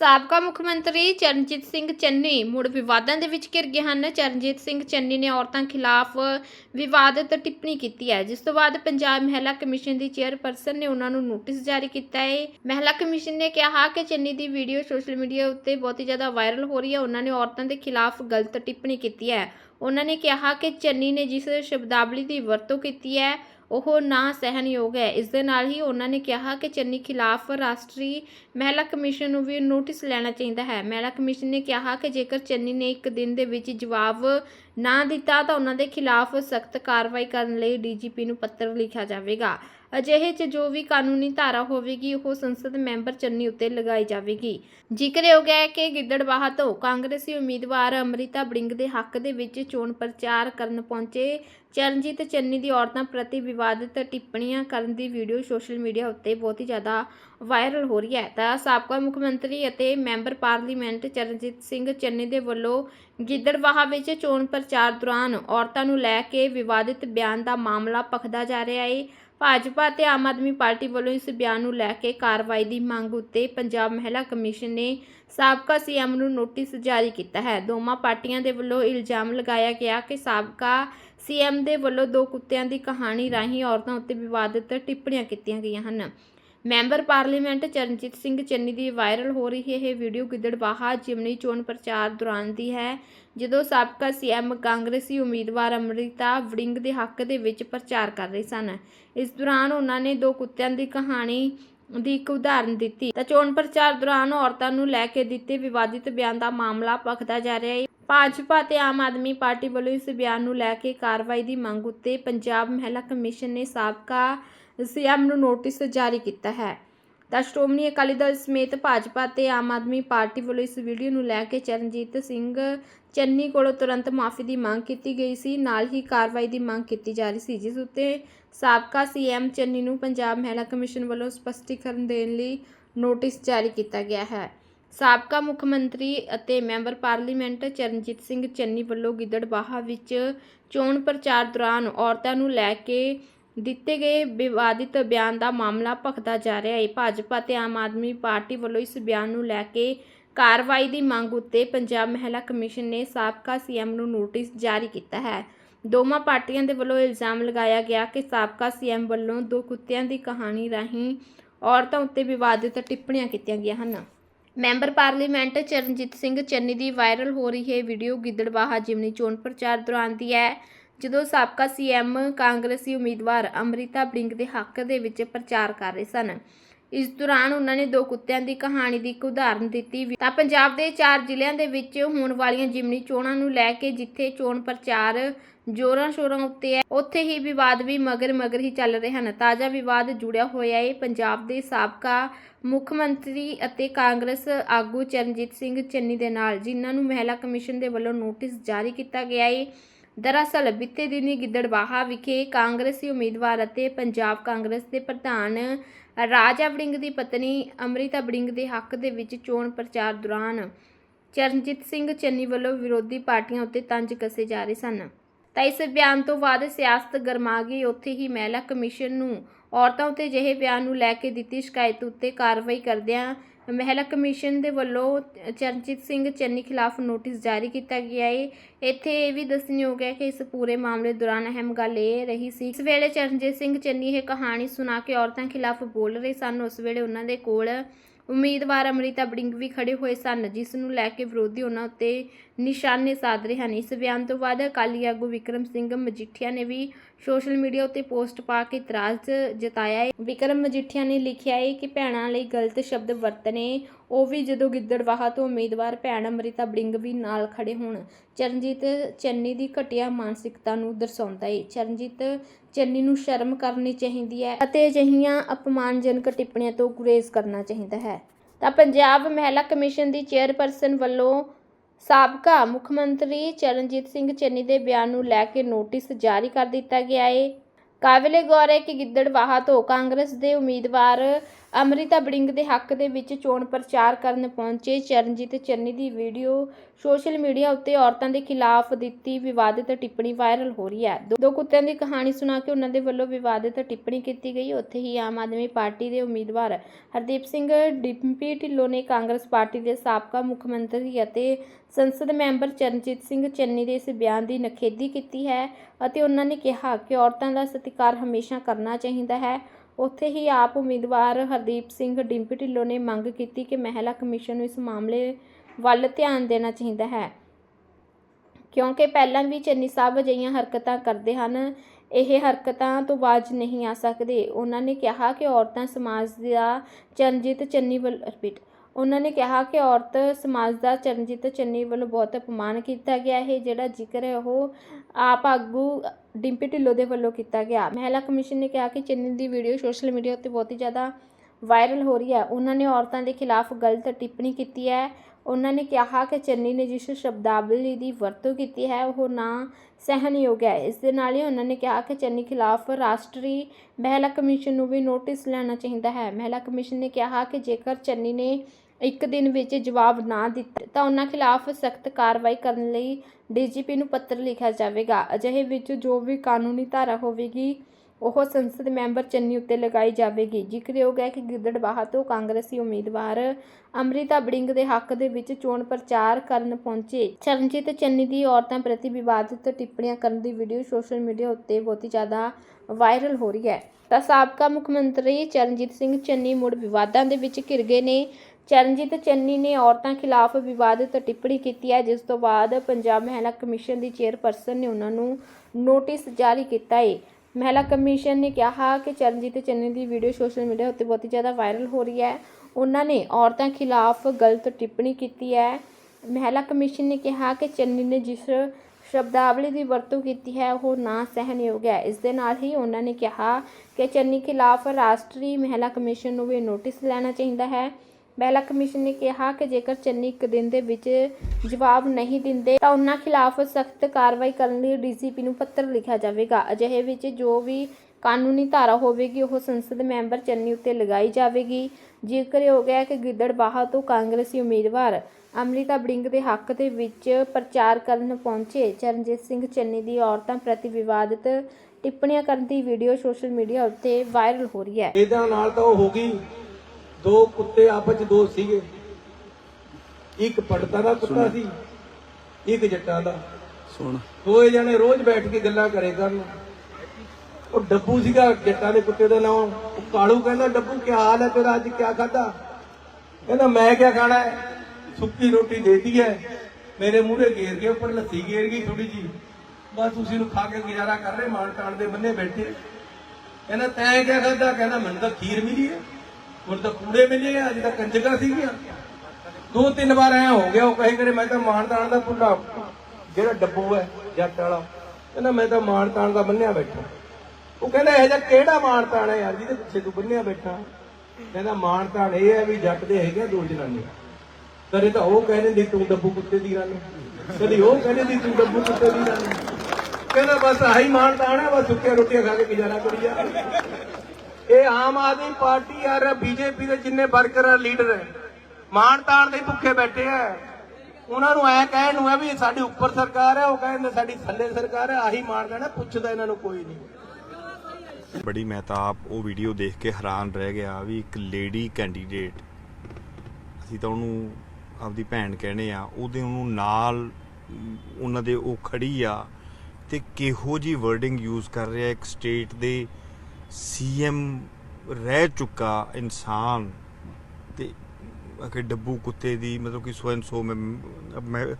ਸਾਬਕਾ ਮੁੱਖ ਮੰਤਰੀ ਚਰਨਜੀਤ ਸਿੰਘ ਚੰਨੀ ਮੁੜ ਵਿਵਾਦਾਂ ਦੇ ਵਿੱਚ ਘਿਰ ਗਏ ਹਨ। ਚਰਨਜੀਤ ਸਿੰਘ ਚੰਨੀ ਨੇ ਔਰਤਾਂ ਖਿਲਾਫ ਵਿਵਾਦਤ ਟਿੱਪਣੀ ਕੀਤੀ ਹੈ। ਜਿਸ ਤੋਂ ਬਾਅਦ ਪੰਜਾਬ ਮਹਿਲਾ ਕਮਿਸ਼ਨ ਦੀ ਚੇਅਰਪਰਸਨ ਨੇ ਉਹਨਾਂ ਨੂੰ ਨੋਟਿਸ ਜਾਰੀ ਕੀਤਾ ਹੈ। ਮਹਿਲਾ ਕਮਿਸ਼ਨ ਨੇ ਕਿਹਾ ਕਿ ਚੰਨੀ ਦੀ ਵੀਡੀਓ ਸੋਸ਼ਲ ਮੀਡੀਆ ਉੱਤੇ ਬਹੁਤ ਹੀ ਜ਼ਿਆਦਾ ਵਾਇਰਲ ਹੋ ਰਹੀ ਹੈ। ਉਹਨਾਂ ਨੇ ਔਰਤਾਂ ਦੇ ਖਿਲਾਫ ਗਲਤ ਟਿੱਪਣੀ ਕੀਤੀ ਹੈ। ਉਹਨਾਂ ਨੇ ਕਿਹਾ ਕਿ ਚੰਨੀ ਨੇ ਜਿਸ ਸ਼ਬਦਾਵਲੀ ਦੀ ਵਰਤੋਂ ਕੀਤੀ ਹੈ ਉਹ ਨਾ ਸਹਿਣਯੋਗ ਹੈ। ਇਸ ਦੇ ਨਾਲ ਹੀ ਉਹਨਾਂ ਨੇ ਕਿਹਾ ਕਿ ਚੰਨੀ ਖਿਲਾਫ ਰਾਸ਼ਟਰੀ ਮਹਿਲਾ ਕਮਿਸ਼ਨ ਨੂੰ ਵੀ ਨੋਟਿਸ ਲੈਣਾ ਚਾਹੀਦਾ ਹੈ। ਮਹਿਲਾ ਕਮਿਸ਼ਨ ਨੇ ਕਿਹਾ ਕਿ ਜੇਕਰ ਚੰਨੀ ਨੇ ਇੱਕ ਦਿਨ ਦੇ ਵਿੱਚ ਜਵਾਬ ਨਾ ਦਿੱਤਾ ਤਾਂ ਉਹਨਾਂ ਦੇ ਖਿਲਾਫ ਸਖਤ ਕਾਰਵਾਈ ਕਰਨ ਲਈ ਡੀਜੀਪੀ ਨੂੰ ਪੱਤਰ ਲਿਖਿਆ ਜਾਵੇਗਾ। ਅਜਿਹੇ 'ਚ ਜੋ ਵੀ ਕਾਨੂੰਨੀ ਧਾਰਾ ਹੋਵੇਗੀ, ਉਹ ਸੰਸਦ ਮੈਂਬਰ ਚੰਨੀ ਉੱਤੇ ਲਗਾਈ ਜਾਵੇਗੀ। ਜ਼ਿਕਰਯੋਗ ਹੈ ਕਿ ਗਿੱਦੜਬਾਹਾ ਤੋਂ ਕਾਂਗਰਸੀ ਉਮੀਦਵਾਰ ਅੰਮ੍ਰਿਤਾ ਬੜਿੰਗ ਦੇ ਹੱਕ ਦੇ ਵਿੱਚ ਚੋਣ ਪ੍ਰਚਾਰ ਕਰਨ ਪਹੁੰਚੇ। ਚਰਨਜੀਤ ਚੰਨੀ ਦੀ ਔਰਤਾਂ ਪ੍ਰਤੀ ਵਿਵਾਦਿਤ ਟਿੱਪਣੀਆਂ ਕਰਨ ਦੀ ਵੀਡੀਓ ਸੋਸ਼ਲ ਮੀਡੀਆ ਉੱਤੇ ਬਹੁਤ ਹੀ ਜ਼ਿਆਦਾ ਵਾਇਰਲ ਹੋ ਰਹੀ ਹੈ। ਤਾਂ ਸਾਬਕਾ ਮੁੱਖ ਮੰਤਰੀ ਅਤੇ ਮੈਂਬਰ ਪਾਰਲੀਮੈਂਟ ਚਰਨਜੀਤ ਸਿੰਘ ਚੰਨੀ ਦੇ ਵੱਲੋਂ ਗਿੱਦੜਬਾਹਾ ਵਿੱਚ ਚੋਣ ਪ੍ਰਚਾਰ ਦੌਰਾਨ ਔਰਤਾਂ ਨੂੰ ਲੈ ਕੇ ਵਿਵਾਦਿਤ ਬਿਆਨ ਦਾ ਮਾਮਲਾ ਭਖਦਾ ਜਾ ਰਿਹਾ ਹੈ। ਭਾਜਪਾ ਤੇ ਆਮ ਆਦਮੀ ਪਾਰਟੀ ਵੱਲੋਂ ਇਸ ਬਿਆਨ ਨੂੰ ਲੈ ਕੇ ਕਾਰਵਾਈ ਦੀ ਮੰਗ ਉੱਤੇ ਪੰਜਾਬ ਮਹਿਲਾ ਕਮਿਸ਼ਨ ਨੇ ਸਾਬਕਾ ਸੀਐਮ ਨੂੰ ਨੋਟਿਸ ਜਾਰੀ ਕੀਤਾ ਹੈ। ਦੋਵਾਂ ਪਾਰਟੀਆਂ ਦੇ ਵੱਲੋਂ ਇਲਜ਼ਾਮ ਲਗਾਇਆ ਗਿਆ ਕਿ ਸਾਬਕਾ ਸੀਐਮ ਦੇ ਵੱਲੋਂ ਦੋ ਕੁੱਤਿਆਂ ਦੀ ਕਹਾਣੀ ਰਾਹੀਂ ਔਰਤਾਂ ਉੱਤੇ ਵਿਵਾਦਿਤ ਟਿੱਪਣੀਆਂ ਕੀਤੀਆਂ ਗਈਆਂ ਹਨ। ਮੈਂਬਰ ਪਾਰਲੀਮੈਂਟ ਚਰਨਜੀਤ ਸਿੰਘ ਚੰਨੀ ਦੀ ਵਾਇਰਲ ਹੋ ਰਹੀ ਇਹ ਵੀਡੀਓ ਗਿੱਦੜਬਾਹਾ ਜਿਮਨੀ ਚੋਣ ਪ੍ਰਚਾਰ ਦੌਰਾਨ ਦੀ ਹੈ, ਜਦੋਂ ਸਾਬਕਾ ਸੀਐਮ ਕਾਂਗਰਸੀ ਉਮੀਦਵਾਰ ਅੰਮ੍ਰਿਤਾ ਵੜਿੰਗ ਦੇ ਹੱਕ ਦੇ ਵਿੱਚ ਪ੍ਰਚਾਰ ਕਰ ਰਹੇ ਸਨ। ਇਸ ਦੌਰਾਨ ਉਹਨਾਂ ਨੇ ਦੋ ਕੁੱਤਿਆਂ ਦੀ ਕਹਾਣੀ ਦੀ ਇੱਕ ਉਦਾਹਰਨ ਦਿੱਤੀ। ਤਾਂ ਚੋਣ ਪ੍ਰਚਾਰ ਦੌਰਾਨ ਔਰਤਾਂ ਨੂੰ ਲੈ ਕੇ ਦਿੱਤੇ ਵਿਵਾਦਿਤ ਬਿਆਨ ਦਾ ਮਾਮਲਾ ਭਖਦਾ ਜਾ ਰਿਹਾ ਹੈ। ਭਾਜਪਾ ਤੇ ਆਮ ਆਦਮੀ ਪਾਰਟੀ ਵੱਲੋਂ ਇਸ ਬਿਆਨ ਨੂੰ ਲੈ ਕੇ ਕਾਰਵਾਈ ਦੀ ਮੰਗ ਉੱਤੇ ਪੰਜਾਬ ਮਹਿਲਾ ਕਮਿਸ਼ਨ ਨੇ ਸਾਬਕਾ ਸੀਐਮ ਨੂੰ ਨੋਟਿਸ ਜਾਰੀ ਕੀਤਾ ਹੈ। ਤਾਂ ਸ਼੍ਰੋਮਣੀ ਅਕਾਲੀ ਦਲ ਸਮੇਤ ਭਾਜਪਾ ਤੇ ਆਮ ਆਦਮੀ ਪਾਰਟੀ ਵੱਲੋਂ ਇਸ ਵੀਡੀਓ ਨੂੰ ਲੈ ਕੇ ਚਰਨਜੀਤ ਸਿੰਘ ਚੰਨੀ ਕੋਲੋਂ ਤੁਰੰਤ ਮਾਫੀ ਦੀ ਮੰਗ ਕੀਤੀ ਗਈ ਸੀ। ਨਾਲ ਹੀ ਕਾਰਵਾਈ ਦੀ ਮੰਗ ਕੀਤੀ ਜਾ ਰਹੀ ਸੀ, ਜਿਸ ਉੱਤੇ ਸਾਬਕਾ ਸੀਐਮ ਚੰਨੀ ਨੂੰ ਪੰਜਾਬ ਮਹਿਲਾ ਕਮਿਸ਼ਨ ਵੱਲੋਂ ਸਪਸ਼ਟੀਕਰਨ ਦੇਣ ਲਈ ਨੋਟਿਸ ਜਾਰੀ ਕੀਤਾ ਗਿਆ ਹੈ। ਸਾਬਕਾ ਮੁੱਖ ਮੰਤਰੀ ਅਤੇ ਮੈਂਬਰ ਪਾਰਲੀਮੈਂਟ ਚਰਨਜੀਤ ਸਿੰਘ ਚੰਨੀ ਵੱਲੋਂ ਗਿੱਦੜਬਾਹਾ ਵਿੱਚ ਚੋਣ ਪ੍ਰਚਾਰ ਦੌਰਾਨ ਔਰਤਾਂ ਨੂੰ ਲੈ ਕੇ ਦਿੱਤੇ ਗਏ ਵਿਵਾਦਿਤ ਬਿਆਨ ਦਾ ਮਾਮਲਾ ਭਖਦਾ ਜਾ ਰਿਹਾ ਹੈ। ਭਾਜਪਾ ਤੇ ਆਮ ਆਦਮੀ ਪਾਰਟੀ ਵੱਲੋਂ ਇਸ ਬਿਆਨ ਨੂੰ ਲੈ ਕੇ ਕਾਰਵਾਈ ਦੀ ਮੰਗ ਉੱਤੇ ਪੰਜਾਬ ਮਹਿਲਾ ਕਮਿਸ਼ਨ ਨੇ ਸਾਬਕਾ ਸੀਐਮ ਨੂੰ ਨੋਟਿਸ ਜਾਰੀ ਕੀਤਾ ਹੈ। ਦੋਵਾਂ ਪਾਰਟੀਆਂ ਦੇ ਵੱਲੋਂ ਇਲਜ਼ਾਮ ਲਗਾਇਆ ਗਿਆ ਕਿ ਸਾਬਕਾ ਸੀਐਮ ਵੱਲੋਂ ਦੋ ਕੁੱਤਿਆਂ ਦੀ ਕਹਾਣੀ ਰਾਹੀਂ ਔਰਤਾਂ ਉੱਤੇ ਵਿਵਾਦਿਤ ਟਿੱਪਣੀਆਂ ਕੀਤੀਆਂ ਗਈਆਂ ਹਨ। ਮੈਂਬਰ ਪਾਰਲੀਮੈਂਟ ਚਰਨਜੀਤ ਸਿੰਘ ਚੰਨੀ ਦੀ ਵਾਇਰਲ ਹੋ ਰਹੀ ਹੈ ਵੀਡੀਓ ਗਿੱਦੜਬਾਹਾ ਜਿਮਨੀ ਚੋਣ ਪ੍ਰਚਾਰ ਦੌਰਾਨ ਦੀ ਹੈ। ਜਦੋਂ ਸਾਬਕਾ ਸੀਐਮ ਕਾਂਗਰਸੀ ਉਮੀਦਵਾਰ ਅੰਮ੍ਰਿਤਾ ਬੜਿੰਗ ਦੇ ਹੱਕ ਦੇ ਵਿੱਚ ਪ੍ਰਚਾਰ ਕਰ ਰਹੇ ਸਨ। ਇਸ ਦੌਰਾਨ ਉਹਨਾਂ ਨੇ ਦੋ ਕੁੱਤਿਆਂ ਦੀ ਕਹਾਣੀ ਦੀ ਇੱਕ ਉਦਾਹਰਨ ਦਿੱਤੀ ਤਾਂ ਪੰਜਾਬ ਦੇ ਚਾਰ ਜ਼ਿਲ੍ਹਿਆਂ ਦੇ ਵਿੱਚ ਹੋਣ ਵਾਲੀਆਂ ਜਿਮਨੀ ਚੋਣਾਂ ਨੂੰ ਲੈ ਕੇ ਜਿੱਥੇ ਚੋਣ ਪ੍ਰਚਾਰ ਜੋਰਾਂ ਸ਼ੋਰਾਂ ਉੱਤੇ ਹੈ, ਉੱਥੇ ਹੀ ਵਿਵਾਦ ਵੀ ਮਗਰ ਮਗਰ ਹੀ ਚੱਲ ਰਹੇ ਹਨ। ਤਾਜ਼ਾ ਵਿਵਾਦ ਜੁੜਿਆ ਹੋਇਆ ਹੈ ਪੰਜਾਬ ਦੇ ਸਾਬਕਾ ਮੁੱਖ ਮੰਤਰੀ ਅਤੇ ਕਾਂਗਰਸ ਆਗੂ ਚਰਨਜੀਤ ਸਿੰਘ ਚੰਨੀ ਦੇ ਨਾਲ, ਜਿਨ੍ਹਾਂ ਨੂੰ ਮਹਿਲਾ ਕਮਿਸ਼ਨ ਦੇ ਵੱਲੋਂ ਨੋਟਿਸ ਜਾਰੀ ਕੀਤਾ ਗਿਆ ਹੈ ਦਰਅਸਲ ਬੀਤੇ ਦਿਨੀ ਗਿੱਦੜਬਾਹਾ ਵਿਖੇ ਕਾਂਗਰਸੀ ਉਮੀਦਵਾਰ ਅਤੇ ਪੰਜਾਬ ਕਾਂਗਰਸ ਦੇ ਪ੍ਰਧਾਨ ਰਾਜਾ ਵੜਿੰਗ ਦੀ ਪਤਨੀ ਅੰਮ੍ਰਿਤਾ ਵੜਿੰਗ ਦੇ ਹੱਕ ਦੇ ਵਿੱਚ ਚੋਣ ਪ੍ਰਚਾਰ ਦੌਰਾਨ ਚਰਨਜੀਤ ਸਿੰਘ ਚੰਨੀ ਵੱਲੋਂ ਵਿਰੋਧੀ ਪਾਰਟੀਆਂ ਉੱਤੇ ਤੰਜ ਕੱਸੇ ਜਾ ਰਹੇ ਸਨ। ਤਾਂ ਇਸ ਬਿਆਨ ਤੋਂ ਬਾਅਦ ਸਿਆਸਤ ਗਰਮਾ ਗਈ ਉੱਥੇ ਹੀ ਮਹਿਲਾ ਕਮਿਸ਼ਨ ਨੂੰ ਔਰਤਾਂ ਉੱਤੇ ਅਜਿਹੇ ਬਿਆਨ ਨੂੰ ਲੈ ਕੇ ਦਿੱਤੀ ਸ਼ਿਕਾਇਤ ਉੱਤੇ ਕਾਰਵਾਈ ਕਰਦਿਆਂ ਮਹਿਲਾ ਕਮਿਸ਼ਨ ਦੇ ਵੱਲੋਂ ਚਰਨਜੀਤ ਸਿੰਘ ਚੰਨੀ ਖਿਲਾਫ ਨੋਟਿਸ ਜਾਰੀ ਕੀਤਾ ਗਿਆ ਹੈ ਇੱਥੇ ਇਹ ਵੀ ਦੱਸਣਯੋਗ ਹੈ ਕਿ ਇਸ ਪੂਰੇ ਮਾਮਲੇ ਦੌਰਾਨ ਅਹਿਮ ਗੱਲ ਇਹ ਰਹੀ ਸੀ। ਇਸ ਵੇਲੇ ਚਰਨਜੀਤ ਸਿੰਘ ਚੰਨੀ ਇਹ ਕਹਾਣੀ ਸੁਣਾ ਕੇ ਔਰਤਾਂ ਖਿਲਾਫ ਬੋਲ ਰਹੇ ਸਨ। ਉਸ ਵੇਲੇ ਉਹਨਾਂ ਦੇ ਕੋਲ ਉਮੀਦਵਾਰ ਅਮ੍ਰਿਤਾ ਬੜਿੰਗ ਵੀ ਖੜੇ ਹੋਏ ਸਨ, ਜਿਸ ਨੂੰ ਲੈ ਕੇ ਵਿਰੋਧੀ ਉਹਨਾਂ ਉੱਤੇ ਨਿਸ਼ਾਨੇ ਸਾਧ ਰਹੇ ਹਨ। ਇਸ ਬਿਆਨ ਤੋਂ ਬਾਅਦ ਅਕਾਲੀ ਆਗੂ ਵਿਕਰਮ ਸਿੰਘ ਮਜੀਠੀਆ ਨੇ ਵੀ ਸੋਸ਼ਲ ਮੀਡੀਆ ਉੱਤੇ ਪੋਸਟ ਪਾ ਕੇ ਇਤਰਾਜ਼ ਜਤਾਇਆ ਹੈ। ਵਿਕਰਮ ਮਜੀਠੀਆ ਨੇ ਲਿਖਿਆ ਹੈ ਕਿ ਭੈਣਾਂ ਲਈ ਗਲਤ ਸ਼ਬਦ ਵਰਤਨੇ ਉਹ ਵੀ ਜਦੋਂ ਗਿੱਦੜਵਾਹਾ ਤੋਂ ਉਮੀਦਵਾਰ ਭੈਣ ਅਮ੍ਰਿਤਾ ਬੜਿੰਗ ਵੀ ਨਾਲ ਖੜੇ ਹੋਣ। ਚਰਨਜੀਤ ਚੰਨੀ ਦੀ ਘਟੀਆ ਮਾਨਸਿਕਤਾ ਨੂੰ ਦਰਸਾਉਂਦਾ ਹੈ ਚਰਨਜੀਤ ਚੰਨੀ ਨੂੰ ਸ਼ਰਮ ਕਰਨੀ ਚਾਹੀਦੀ ਹੈ ਅਤੇ ਅਜਿਹੀਆਂ ਅਪਮਾਨਜਨਕ ਟਿੱਪਣੀਆਂ ਤੋਂ ਗੁਰੇਜ਼ ਕਰਨਾ ਚਾਹੀਦਾ ਹੈ। ਤਾਂ ਪੰਜਾਬ ਮਹਿਲਾ ਕਮਿਸ਼ਨ ਦੀ ਚੇਅਰਪਰਸਨ ਵੱਲੋਂ ਸਾਬਕਾ ਮੁੱਖ ਮੰਤਰੀ ਚਰਨਜੀਤ ਸਿੰਘ ਚੰਨੀ ਦੇ ਬਿਆਨ ਨੂੰ ਲੈ ਕੇ ਨੋਟਿਸ ਜਾਰੀ ਕਰ ਦਿੱਤਾ ਗਿਆ ਹੈ ਕਾਬਿਲੇ ਗੌਰ ਹੈ ਕਿ ਗਿੱਦੜਵਾਹਾ ਤੋਂ ਕਾਂਗਰਸ ਦੇ ਉਮੀਦਵਾਰ ਅੰਮ੍ਰਿਤਾ ਬੜਿੰਗ ਦੇ ਹੱਕ ਦੇ ਵਿੱਚ ਚੋਣ ਪ੍ਰਚਾਰ ਕਰਨ ਪਹੁੰਚੇ ਚਰਨਜੀਤ ਚੰਨੀ ਦੀ ਵੀਡੀਓ ਸੋਸ਼ਲ ਮੀਡੀਆ ਉੱਤੇ ਔਰਤਾਂ ਦੇ ਖਿਲਾਫ ਦਿੱਤੀ ਵਿਵਾਦਿਤ ਟਿੱਪਣੀ ਵਾਇਰਲ ਹੋ ਰਹੀ ਹੈ। ਦੋ- ਦੋ ਕੁੱਤਿਆਂ ਦੀ ਕਹਾਣੀ ਸੁਣਾ ਕੇ ਉਹਨਾਂ ਦੇ ਵੱਲੋਂ ਵਿਵਾਦਿਤ ਟਿੱਪਣੀ ਕੀਤੀ ਗਈ। ਉੱਥੇ ਹੀ ਆਮ ਆਦਮੀ ਪਾਰਟੀ ਦੇ ਉਮੀਦਵਾਰ ਹਰਦੀਪ ਸਿੰਘ ਡਿੰਪੀ ਢਿੱਲੋਂ ਨੇ ਕਾਂਗਰਸ ਪਾਰਟੀ ਦੇ ਸਾਬਕਾ ਮੁੱਖ ਮੰਤਰੀ ਅਤੇ ਸੰਸਦ ਮੈਂਬਰ ਚਰਨਜੀਤ ਸਿੰਘ ਚੰਨੀ ਦੇ ਇਸ ਬਿਆਨ ਦੀ ਨਖੇਦੀ ਕੀਤੀ ਹੈ ਅਤੇ ਉਹਨਾਂ ਨੇ ਕਿਹਾ ਕਿ ਔਰਤਾਂ ਦਾ ਸਤਿਕਾਰ ਹਮੇਸ਼ਾ ਕਰਨਾ ਚਾਹੀਦਾ ਹੈ। ਉੱਥੇ ਹੀ ਆਪ ਉਮੀਦਵਾਰ ਹਰਦੀਪ ਸਿੰਘ ਡਿੰਪੀ ਢਿੱਲੋਂ ਨੇ ਮੰਗ ਕੀਤੀ ਕਿ ਮਹਿਲਾ ਕਮਿਸ਼ਨ ਨੂੰ ਇਸ ਮਾਮਲੇ ਵੱਲ ਧਿਆਨ ਦੇਣਾ ਚਾਹੀਦਾ ਹੈ। ਕਿਉਂਕਿ ਪਹਿਲਾਂ ਵੀ ਚੰਨੀ ਸਾਹਿਬ ਅਜਿਹੀਆਂ ਹਰਕਤਾਂ ਕਰਦੇ ਹਨ, ਇਹ ਹਰਕਤਾਂ ਤੋਂ ਬਾਜ ਨਹੀਂ ਆ ਸਕਦੇ। ਉਹਨਾਂ ਨੇ ਕਿਹਾ ਕਿ ਔਰਤਾਂ ਸਮਾਜ ਦਾ ਚਰਨਜੀਤ ਚੰਨੀ ਵੱਲ ਰਿਪੀਟ ਉਹਨਾਂ ਨੇ ਕਿਹਾ ਕਿ ਔਰਤ ਸਮਾਜ ਦਾ ਚਰਨਜੀਤ ਚੰਨੀ ਵੱਲੋਂ ਬਹੁਤ ਅਪਮਾਨ ਕੀਤਾ ਗਿਆ ਹੈ, ਜਿਹੜਾ ਜ਼ਿਕਰ ਹੈ ਉਹ ਆਪ ਆਗੂ ਡਿੰਪੀ ਢਿੱਲੋਂ ਦੇ ਵੱਲੋਂ ਕੀਤਾ ਗਿਆ। ਮਹਿਲਾ ਕਮਿਸ਼ਨ ਨੇ ਕਿਹਾ ਕਿ ਚੰਨੀ ਦੀ ਵੀਡੀਓ ਸੋਸ਼ਲ ਮੀਡੀਆ ਉੱਤੇ ਬਹੁਤ ਹੀ ਜ਼ਿਆਦਾ ਵਾਇਰਲ ਹੋ ਰਹੀ ਹੈ। ਉਹਨਾਂ ਨੇ ਔਰਤਾਂ ਦੇ ਖਿਲਾਫ ਗਲਤ ਟਿੱਪਣੀ ਕੀਤੀ ਹੈ। ਉਹਨਾਂ ਨੇ ਕਿਹਾ ਕਿ ਚੰਨੀ ਨੇ ਜਿਸ ਸ਼ਬਦਾਵਲੀ ਦੀ ਵਰਤੋਂ ਕੀਤੀ ਹੈ, ਉਹ ਨਾ ਸਹਿਣਯੋਗ ਹੈ। ਇਸ ਦੇ ਨਾਲ ਹੀ ਉਹਨਾਂ ਨੇ ਕਿਹਾ ਕਿ ਚੰਨੀ ਖਿਲਾਫ ਰਾਸ਼ਟਰੀ ਮਹਿਲਾ ਕਮਿਸ਼ਨ ਨੂੰ ਵੀ ਨੋਟਿਸ ਲੈਣਾ ਚਾਹੀਦਾ ਹੈ। ਮਹਿਲਾ ਕਮਿਸ਼ਨ ਨੇ ਕਿਹਾ ਕਿ ਜੇਕਰ ਚੰਨੀ ਨੇ ਇੱਕ ਦਿਨ ਵਿੱਚ ਜਵਾਬ ਨਾ ਦਿੱਤੇ, ਤਾਂ ਉਹਨਾਂ ਖਿਲਾਫ ਸਖਤ ਕਾਰਵਾਈ ਕਰਨ ਲਈ ਡੀਜੀਪੀ ਨੂੰ ਪੱਤਰ ਲਿਖਿਆ ਜਾਵੇਗਾ। ਅਜਿਹੇ ਵਿੱਚ ਜੋ ਵੀ ਕਾਨੂੰਨੀ ਧਾਰਾ ਹੋਵੇਗੀ, ਉਹ ਸੰਸਦ ਮੈਂਬਰ ਚੰਨੀ ਉੱਤੇ ਲਗਾਈ ਜਾਵੇਗੀ। ਜ਼ਿਕਰਯੋਗ ਹੈ ਕਿ ਗਿੱਦੜਬਾਹਾ ਤੋਂ ਕਾਂਗਰਸੀ ਉਮੀਦਵਾਰ ਅੰਮ੍ਰਿਤਾ ਬੜਿੰਗ ਦੇ ਹੱਕ ਦੇ ਵਿੱਚ ਚੋਣ ਪ੍ਰਚਾਰ ਕਰਨ ਪਹੁੰਚੇ। ਚਰਨਜੀਤ ਚੰਨੀ ਦੀ ਔਰਤਾਂ ਪ੍ਰਤੀ ਵਿਵਾਦਿਤ ਟਿੱਪਣੀਆਂ ਕਰਨ ਦੀ ਵੀਡੀਓ ਸੋਸ਼ਲ ਮੀਡੀਆ ਉੱਤੇ ਬਹੁਤ ਹੀ ਜ਼ਿਆਦਾ ਵਾਇਰਲ ਹੋ ਰਹੀ ਹੈ। ਤਾਂ ਸਾਬਕਾ ਮੁੱਖ ਮੰਤਰੀ ਚਰਨਜੀਤ ਸਿੰਘ ਚੰਨੀ ਮੁੜ ਵਿਵਾਦਾਂ ਦੇ ਵਿੱਚ ਘਿਰ ਗਏ ਨੇ। ਚਰਨਜੀਤ ਚੰਨੀ ਨੇ ਔਰਤਾਂ ਖਿਲਾਫ ਵਿਵਾਦਿਤ ਟਿੱਪਣੀ ਕੀਤੀ ਹੈ, ਜਿਸ ਤੋਂ ਬਾਅਦ ਪੰਜਾਬ ਮਹਿਲਾ ਕਮਿਸ਼ਨ ਦੀ ਚੇਅਰਪਰਸਨ ਨੇ ਉਹਨਾਂ ਨੂੰ ਨੋਟਿਸ ਜਾਰੀ ਕੀਤਾ ਹੈ। ਮਹਿਲਾ ਕਮਿਸ਼ਨ ਨੇ ਕਿਹਾ ਕਿ ਚਰਨਜੀਤ ਚੰਨੀ ਦੀ ਵੀਡੀਓ ਸੋਸ਼ਲ ਮੀਡੀਆ ਉੱਤੇ ਬਹੁਤ ਜ਼ਿਆਦਾ ਵਾਇਰਲ ਹੋ ਰਹੀ ਹੈ। ਉਹਨਾਂ ਨੇ ਔਰਤਾਂ ਖਿਲਾਫ ਗਲਤ ਟਿੱਪਣੀ ਕੀਤੀ ਹੈ। ਮਹਿਲਾ ਕਮਿਸ਼ਨ ਨੇ ਕਿਹਾ ਕਿ ਚੰਨੀ ਨੇ ਜਿਸ ਸ਼ਬਦਾਵਲੀ ਦੀ ਵਰਤੋਂ ਕੀਤੀ ਹੈ, ਉਹ ਨਾ ਸਹਿਣਯੋਗ ਹੈ। ਇਸ ਦੇ ਨਾਲ ਹੀ ਉਹਨਾਂ ਨੇ ਕਿਹਾ ਕਿ ਚੰਨੀ ਖਿਲਾਫ ਰਾਸ਼ਟਰੀ ਮਹਿਲਾ ਕਮਿਸ਼ਨ ਨੂੰ ਵੀ ਨੋਟਿਸ ਲੈਣਾ ਚਾਹੀਦਾ ਹੈ। ਮਹਿਲਾ ਕਮਿਸ਼ਨ ਨੇ ਕਿਹਾ ਕਿ ਜੇਕਰ ਚੰਨੀ ਇੱਕ ਦਿਨ ਦੇ ਵਿੱਚ ਜਵਾਬ ਨਹੀਂ ਦਿੰਦੇ, ਤਾਂ ਉਹਨਾਂ ਖਿਲਾਫ ਸਖਤ ਕਾਰਵਾਈ ਕਰਨ ਲਈ ਡੀਜੀਪੀ ਨੂੰ ਪੱਤਰ ਲਿਖਿਆ ਜਾਵੇਗਾ। ਅਜਿਹੇ ਵਿੱਚ ਜੋ ਵੀ ਕਾਨੂੰਨੀ ਧਾਰਾ ਹੋਵੇਗੀ, ਉਹ ਸੰਸਦ ਮੈਂਬਰ ਚੰਨੀ ਉੱਤੇ ਲਗਾਈ ਜਾਵੇਗੀ। ਜ਼ਿਕਰਯੋਗ ਹੈ ਕਿ ਗਿੱਦੜਬਾਹਾ ਤੋਂ ਕਾਂਗਰਸੀ ਉਮੀਦਵਾਰ ਅੰਮ੍ਰਿਤਾ ਬੜਿੰਗ ਦੇ ਹੱਕ ਦੇ ਵਿੱਚ ਪ੍ਰਚਾਰ ਕਰਨ ਪਹੁੰਚੇ, ਚਰਨਜੀਤ ਸਿੰਘ ਚੰਨੀ ਦੀ ਔਰਤਾਂ ਪ੍ਰਤੀ ਵਿਵਾਦਿਤ ਟਿੱਪਣੀਆਂ ਕਰਨ ਦੀ ਵੀਡੀਓ ਸੋਸ਼ਲ ਮੀਡੀਆ ਉੱਤੇ ਵਾਇਰਲ ਹੋ ਰਹੀ ਹੈ। ਇਹਦੇ ਨਾਲ ਤਾਂ ਉਹ ਹੋ ਗਈ। ਦੋ ਕੁੱਤੇ ਆਪਸ ਚ ਦੋ ਸੀਗੇ। ਇੱਕ ਪੜਤਾ ਦਾ ਕੁੱਤਾ ਸੀ ਇੱਕ ਜੱਟਾਂ ਦਾ। ਸੁਣ। ਦੋਏ ਜਣੇ ਰੋਜ਼ ਬੈਠ ਕੇ ਗੱਲਾਂ ਕਰੇ ਕਰਨ। ਉਹ ਡੱਬੂ ਸੀਗਾ ਜੱਟਾਂ ਦੇ ਕੁੱਤੇ ਦਾ ਨਾਮ। ਉਹ ਕਾਲੂ ਕਹਿੰਦਾ ਡੱਬੂ ਕੀ ਹਾਲ ਹੈ ਤੇਰਾ? ਅੱਜ ਕੀ ਖਾਦਾ ਕਹਿੰਦਾ ਮੈਂ ਕੀ ਖਾਣਾ ਹੈ? ਸੁੱਕੀ ਰੋਟੀ ਦੇਤੀ ਹੈ ਮੇਰੇ ਮੂਹਰੇ ਘੇਰ ਕੇ ਉੱਪਰ ਲੱਸੀ ਘੇਰ ਗਈ ਥੋੜੀ ਜੀ ਬਸ ਤੁਸੀਂ ਨੂੰ ਖਾ ਕੇ ਗੁਜ਼ਾਰਾ ਕਰ ਰਹੇ ਮਾਨ ਤਾਣ ਦੇ ਬੰਨੇ ਬੈਠੇ। ਕਹਿੰਦਾ ਤੈਂ ਕੀ ਖਾਦਾ ਕਹਿੰਦਾ ਮੈਨੂੰ ਤਾਂ ਖੀਰ ਮਿਲੀ ਹੈ। ਹੁਣ ਤਾਂ ਕੂੜੇ ਮਿਲੇ ਆ, ਅੱਜ ਕੰਜਕਾਂ ਸੀਗੀਆਂ। ਦੋ ਤਿੰਨ ਵਾਰ ਐ ਹੋ ਗਿਆ, ਉਹ ਕਹੇ ਕਰੇ ਮੈਂ ਤਾਂ ਮਾਨ ਤਾਣ ਦਾ ਭੁੱਲਾ। ਜਿਹੜਾ ਡੱਬੂ ਹੈ, ਜੱਟ ਵਾਲਾ, ਕਹਿੰਦਾ ਮੈਂ ਤਾਂ ਮਾਨ ਤਾਣ ਦਾ ਬੰਨਿਆ ਬੈਠਾ। ਉਹ ਕਹਿੰਦਾ ਇਹ ਜਿਹਾ ਕਿਹੜਾ ਮਾਨ ਹੈ ਯਾਰ, ਜਿਹਦੇ ਪਿੱਛੇ ਤੂੰ ਬੰਨਿਆ ਬੈਠਾ। ਕਹਿੰਦਾ ਮਾਨ ਤਾਣ ਇਹ ਹੈ ਵੀ ਜੱਟ ਦੇ ਹੈਗੇ ਆ ਦੋ ਜਨਾਨੀ ਕਦੇ ਤਾਂ ਉਹ ਕਹਿੰਦੇ ਦੀ ਤੂੰ ਡੱਬੂ ਕੁੱਤੇ ਦੀ ਰਾਨੀ ਕਦੀ ਉਹ ਕਹਿੰਦੇ ਦੀ ਤੂੰ ਡੱਬੂ ਕੁੱਤੇ ਦੀ ਰਾਨੀ ਕਹਿੰਦਾ, ਬਸ ਆਹੀ ਮਾਨ ਤਾਣ ਹੈ, ਬਸ ਸੁੱਕੀਆਂ ਰੋਟੀਆਂ ਖਾ ਕੇ ਗੁਜ਼ਾਰਾ ਕਰੀ ਜਾ। ਇਹ ਆਮ ਆਦਮੀ ਪਾਰਟੀ ਯਾਰ ਬੀਜੇਪੀ ਦੇ ਜਿੰਨੇ ਵਰਕਰ ਆ ਲੀਡਰ ਹੈ ਮਾਨ ਤਾਣ ਦੇ ਭੁੱਖੇ ਬੈਠੇ ਆ। ਉਹਨਾਂ ਨੂੰ ਐ ਕਹਿਣ ਨੂੰ ਹੈ ਵੀ ਸਾਡੀ ਉੱਪਰ ਸਰਕਾਰ ਹੈ ਉਹ ਕਹਿੰਦੇ ਸਾਡੀ ਥੱਲੇ ਸਰਕਾਰ ਹੈ ਆਹੀ ਮਾਰ ਦੇਣਾ ਪੁੱਛਦਾ ਇਹਨਾਂ ਨੂੰ ਕੋਈ ਨਹੀਂ। ਬੜੀ ਮੈਂ ਤਾਂ ਆਪ ਉਹ ਵੀਡੀਓ ਦੇਖ ਕੇ ਹੈਰਾਨ ਰਹਿ ਗਿਆ ਵੀ ਇੱਕ ਲੇਡੀ ਕੈਂਡੀਡੇਟ ਅਸੀਂ ਤਾਂ ਉਹਨੂੰ ਆਪਦੀ ਭੈਣ ਕਹਿੰਦੇ ਆ ਉਹਦੇ ਉਹਨੂੰ ਨਾਲ ਅਮ, ਉਹਨਾਂ ਦੇ ਉਹ ਖੜੀ ਆ ਤੇ ਕਿਹੋ ਜੀ ਵਰਡਿੰਗ ਯੂਜ਼ ਕਰ ਰਿਹਾ ਇੱਕ ਸਟੇਟ ਦੇ ਸੀਐਮ ਰਹਿ ਚੁੱਕਾ ਇਨਸਾਨ ਤੇ ਅਕੇ ਡੱਬੂ ਕੁੱਤੇ ਦੀ ਮਤਲਬ ਕਿ ਸੋ ਐਂਡ ਸੋ ਮੈਂ, ਮੈਂ-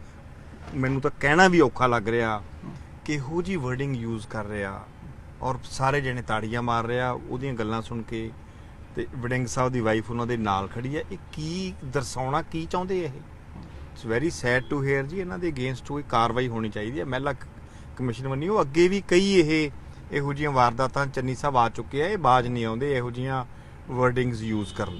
ਮੈਨੂੰ ਤਾਂ ਕਹਿਣਾ ਵੀ ਔਖਾ ਲੱਗ ਰਿਹਾ ਕਿਹੋ ਜੀ ਵਰਡਿੰਗ ਯੂਜ਼ ਕਰ ਰਿਹਾ ਔਰ ਸਾਰੇ ਜਣੇ ਤਾੜੀਆਂ ਮਾਰ ਰਿਹਾ, ਉਹਦੀਆਂ ਗੱਲਾਂ ਸੁਣ ਕੇ ਤੇ ਵਡਿੰਗ ਸਾਹਿਬ ਦੀ ਵਾਈਫ ਉਹਨਾਂ ਦੇ ਨਾਲ ਖੜੀ ਹੈ। ਇਹ ਕੀ ਦਰਸਾਉਣਾ, ਕੀ ਚਾਹੁੰਦੇ ਇਹ? It's very sad to hear ji, ਇਹਨਾਂ ਦੇ ਅਗੇਂਸਟ ਕੋਈ ਕਾਰਵਾਈ ਹੋਣੀ ਚਾਹੀਦੀ ਹੈ। ਮਹਿਲਾ ਕਮਿਸ਼ਨ ਵੱਲੋਂ ਉਹ ਅੱਗੇ ਵੀ ਕਈ ਇਹ ਇਹੋ ਜਿਹੀਆਂ ਵਾਰਦਾਤਾਂ ਚੰਨੀ ਸਾਹਿਬ ਆ ਚੁੱਕੇ ਆ, ਇਹ ਬਾਜ ਨਹੀਂ ਆਉਂਦੇ, ਇਹੋ ਜਿਹੀਆਂ ਵਰਡਿੰਗਸ ਯੂਜ਼ ਕਰਨ